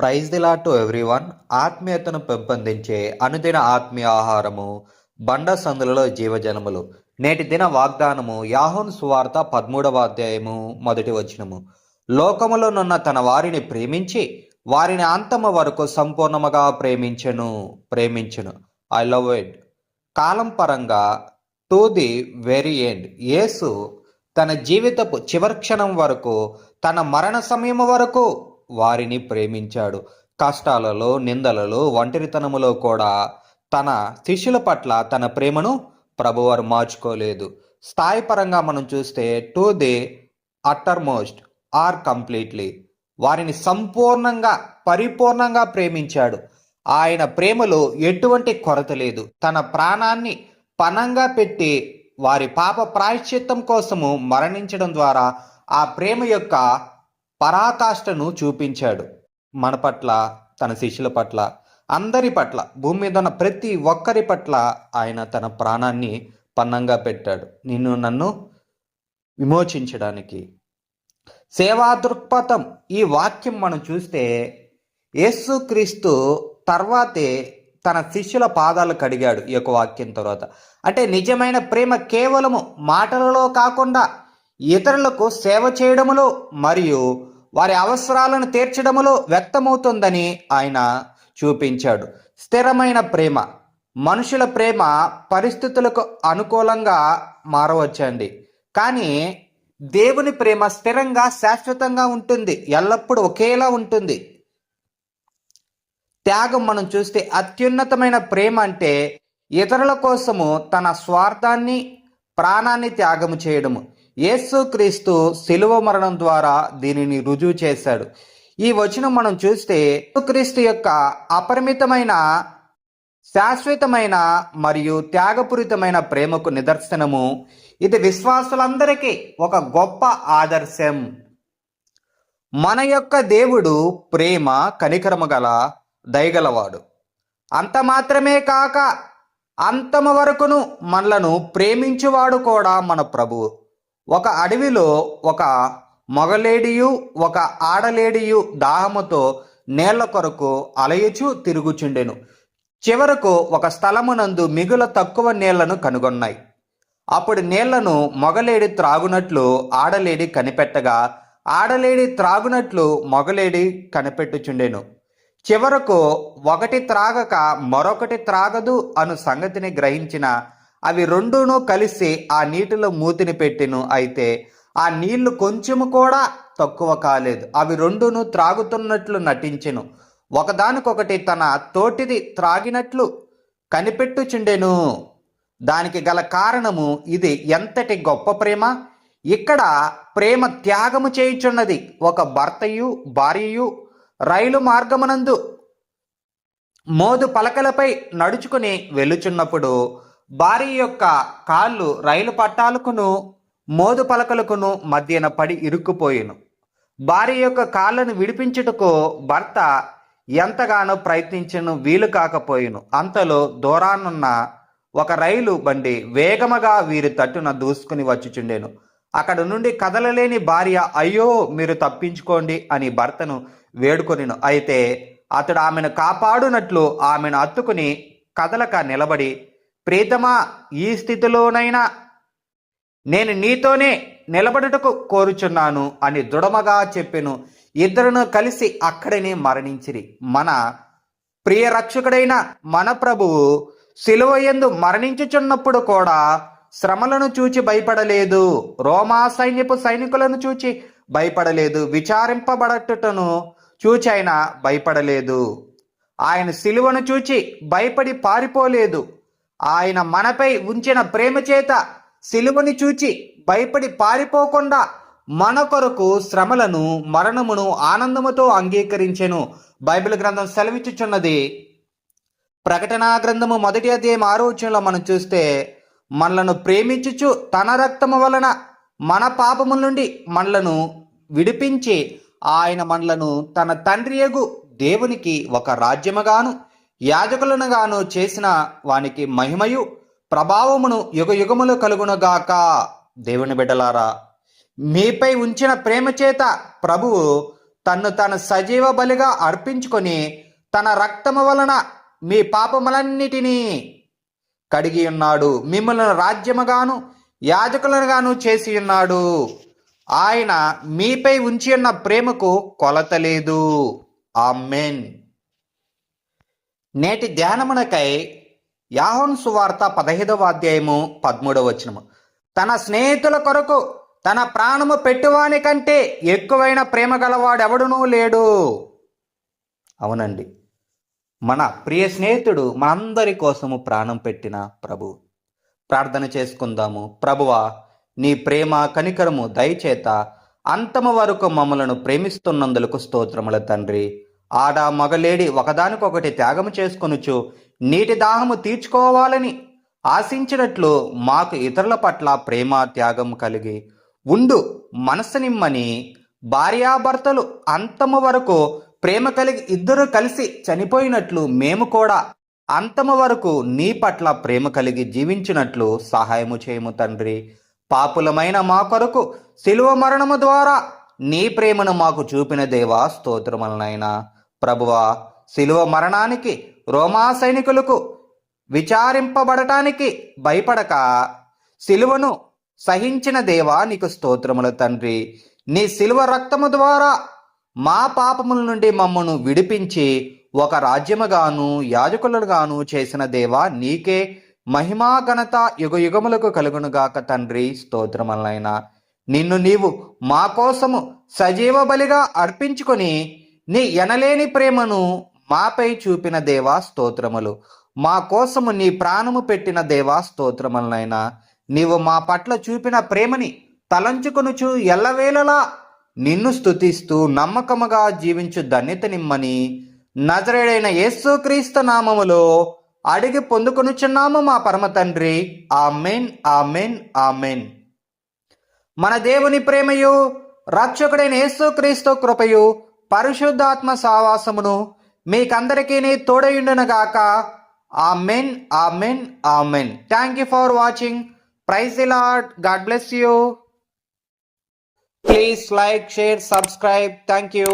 Praise దిలా to everyone. ఆత్మీయతను పెంపొందించే అనుదిన ఆత్మీయ ఆహారము బండ సందులలో జీవజనములు. నేటి దిన వాగ్దానము యాహోన్ సువార్త పదమూడవ అధ్యాయము మొదటి వచనము. లోకములోనున్న తన వారిని ప్రేమించి వారిని అంతము వరకు సంపూర్ణముగా ప్రేమించెను ప్రేమించును. ఐ లవ్ ఇట్ కాలం పరంగా to the very end Yesu తన జీవితపు చివరి క్షణం వరకు తన మరణ సమయం వరకు వారిని ప్రేమించాడు. కష్టాలలో నిందలలో ఒంటరితనములో కూడా తన శిష్యుల పట్ల తన ప్రేమను ప్రభువారు మార్చుకోలేదు. స్థాయి పరంగా మనం చూస్తే to the uttermost or completely వారిని సంపూర్ణంగా పరిపూర్ణంగా ప్రేమించాడు. ఆయన ప్రేమలో ఎటువంటి కొరత లేదు. తన ప్రాణాన్ని పణంగా పెట్టి వారి పాప ప్రాయశ్చిత్తం కోసము మరణించడం ద్వారా ఆ ప్రేమ యొక్క పరాకాష్ఠను చూపించాడు. మన పట్ల తన శిష్యుల పట్ల అందరి పట్ల భూమి మీద ఉన్న ప్రతి ఒక్కరి పట్ల ఆయన తన ప్రాణాన్ని పన్నంగా పెట్టాడు. నిన్ను నన్ను విమోచించడానికి. సేవా దృక్పథం ఈ వాక్యం మనం చూస్తే యేసుక్రీస్తు తర్వాతే తన శిష్యుల పాదాలు కడిగాడు ఈ యొక్క వాక్యం తర్వాత. అంటే నిజమైన ప్రేమ కేవలము మాటలలో కాకుండా ఇతరులకు సేవ చేయడములో మరియు వారి అవసరాలను తీర్చడములో వ్యక్తమవుతుందని ఆయన చూపించాడు. స్థిరమైన ప్రేమ మనుషుల ప్రేమ పరిస్థితులకు అనుకూలంగా మారవచ్చండి. కానీ దేవుని ప్రేమ స్థిరంగా శాశ్వతంగా ఉంటుంది. ఎల్లప్పుడూ ఒకేలా ఉంటుంది. త్యాగం మనం చూస్తే అత్యున్నతమైన ప్రేమ అంటే ఇతరుల కోసము తన స్వార్థాన్ని ప్రాణాన్ని త్యాగము చేయడము. యేసుక్రీస్తు శిలువ మరణం ద్వారా దీనిని రుజువు చేశాడు. ఈ వచనం మనం చూస్తే యేసుక్రీస్తు యొక్క అపరిమితమైన శాశ్వతమైన మరియు త్యాగపూరితమైన ప్రేమకు నిదర్శనము. ఇది విశ్వాసులందరికీ ఒక గొప్ప ఆదర్శం. మన యొక్క దేవుడు ప్రేమ కనికరము గల దయగలవాడు. అంత మాత్రమే కాక అంతము వరకును మనలను ప్రేమించువాడు కూడా మన ప్రభువు. ఒక అడవిలో ఒక మొగలేడియు ఒక ఆడలేడియు దాహముతో నేళ్ళ కొరకు అలయచు తిరుగుచుండెను. చివరకు ఒక స్థలమునందు మిగుల తక్కువ నీళ్ళను కనుగొన్నాయి. అప్పుడు నీళ్ళను మొగలేడి త్రాగునట్లు ఆడలేడి కనిపెట్టగా ఆడలేడి త్రాగునట్లు మొగలేడి కనిపెట్టుచుండెను. చివరకు ఒకటి త్రాగక మరొకటి త్రాగదు అను సంగతిని గ్రహించిన అవి రెండును కలిసి ఆ నీటిలో మూతిని పెట్టెను. అయితే ఆ నీళ్ళు కొంచెము కూడా తక్కువ కాలేదు. అవి రెండును త్రాగుతున్నట్లు నటించెను. ఒకదానికొకటి తన తోటిది త్రాగినట్లు కనిపెట్టుచుండెను. దానికి గల కారణము ఇది ఎంతటి గొప్ప ప్రేమ? ఇక్కడ ప్రేమ త్యాగము చేయుచున్నది ఒక భర్తయు భార్యయు రైలు మార్గమునందు మోదు పలకలపై నడుచుకుని వెలుచున్నప్పుడు భార్య యొక్క కాళ్ళు రైలు పట్టాలకును మోదు పలకలకును మధ్యన పడి ఇరుక్కుపోయిను. భార్య యొక్క కాళ్ళను విడిపించుటకు భర్త ఎంతగానో ప్రయత్నించను వీలు కాకపోయిను. అంతలో దూరానున్న ఒక రైలు బండి వేగముగా వీరి తట్టున దూసుకుని వచ్చుచుండెను. అక్కడ నుండి కదలలేని భార్య అయ్యో మీరు తప్పించుకోండి అని భర్తను వేడుకొనిను. అయితే అతడు ఆమెను కాపాడునట్లు ఆమెను అత్తుకుని కదలక నిలబడి ప్రీతమా ఈ స్థితిలోనైనా నేను నీతోనే నిలబడుటకు కోరుచున్నాను అని దృఢమగా చెప్పెను. ఇద్దరును కలిసి అక్కడనే మరణించిరి. మన ప్రియ రక్షకుడైన మన ప్రభువు శిలువయందు మరణించుచున్నప్పుడు కూడా శ్రమలను చూచి భయపడలేదు. రోమా సైన్యపు సైనికులను చూచి భయపడలేదు. విచారింపబడటను చూచి ఆయన భయపడలేదు. ఆయన సిలువను చూచి భయపడి పారిపోలేదు. ఆయన మనపై ఉంచిన ప్రేమ చేత సిలువని చూచి భయపడి పారిపోకుండా మన కొరకు శ్రమలను మరణమును ఆనందముతో అంగీకరించెను. బైబిల్ గ్రంథం సెలవిచ్చుచున్నది. ప్రకటనా గ్రంథము మొదటి అధ్యాయం ఆరోచనలో మనం చూస్తే మనలను ప్రేమించుచు తన రక్తము వలన మన పాపముల నుండి మనలను విడిపించి ఆయన మనలను తన తండ్రియగు దేవునికి ఒక రాజ్యముగాను యాజకులను గాను చేసిన వానికి మహిమయు ప్రభావమును యుగ యుగములు కలుగునుగాక దేవుని బిడ్డలారా మీపై ఉంచిన ప్రేమ చేత ప్రభువు తన్ను తన సజీవ బలిగా అర్పించుకొని తన రక్తము వలన మీ పాపములన్నిటినీ కడిగి ఉన్నాడు. మిమ్మల్ని రాజ్యముగాను యాజకులనుగాను చేసి ఉన్నాడు. ఆయన మీపై ఉంచి ఉన్న ప్రేమకు కొలత లేదు. ఆమెన్. నేటి ధ్యానమునకై యాహోన్ సువార్త పదహైదవ అధ్యాయము పదమూడవ వచనము. తన స్నేహితుల కొరకు తన ప్రాణము పెట్టువాని కంటే ఎక్కువైన ప్రేమ గలవాడెవడునూ లేడు. అవునండి. మన ప్రియ స్నేహితుడు మనందరి కోసము ప్రాణం పెట్టిన ప్రభు. ప్రార్థన చేసుకుందాము. ప్రభువా నీ ప్రేమ కనికరము దయచేత అంతము వరకు మమ్మలను ప్రేమిస్తున్నందులకు స్తోత్రముల తండ్రి. ఆడ మగలేడి ఒకదానికొకటి త్యాగము చేసుకొనుచు నీటి దాహము తీర్చుకోవాలని ఆశించినట్లు మాకు ఇతరుల పట్ల ప్రేమ త్యాగం కలిగి ఉండు మనసు నిమ్మని భార్యాభర్తలు అంతము వరకు ప్రేమ కలిగి ఇద్దరు కలిసి చనిపోయినట్లు మేము కూడా అంతము వరకు నీ పట్ల ప్రేమ కలిగి జీవించినట్లు సహాయము చేయము తండ్రి. పాపులమైన మా కొరకు శిలువ మరణము ద్వారా నీ ప్రేమను మాకు చూపిన దేవా స్తోత్రములనైనా ప్రభువా శిలువ మరణానికి రోమా సైనికులకు విచారింపబడటానికి భయపడక. శిలువను సహించిన దేవా నీకు స్తోత్రముల తండ్రి. నీ శిలువ రక్తము ద్వారా మా పాపముల నుండి మమ్మను విడిపించి ఒక రాజ్యముగాను యాజకులుగాను చేసిన దేవా నీకే మహిమా ఘనత యుగ యుగములకు కలుగునుగాక తండ్రి. స్తోత్రములైనా నిన్ను నీవు మా కోసము సజీవ బలిగా అర్పించుకొని నీ ఎనలేని ప్రేమను మాపై చూపిన దేవా స్తోత్రములు. మా కోసము నీ ప్రాణము పెట్టిన దేవా స్తోత్రములనైనా నీవు మా పట్ల చూపిన ప్రేమని తలంచుకొనుచు ఎల్లవేళలా నిన్ను స్తుతిస్తూ నమ్మకముగా జీవించు ధన్యతనిమ్మని నజరేడైన యేసుక్రీస్తు నామములో అడిగి పొందుకొనుచున్నాము మా పరమ తండ్రి. Amen amen amen. మన దేవుని ప్రేమయు రక్షకుడైన యేసుక్రీస్తు కృపయు పరిశుద్ధాత్మ సావాసమును మీకందరికీ తోడయుండునగాక. Men amen thank you for watching praise ఇలాడ్ God bless you please like share subscribe thank you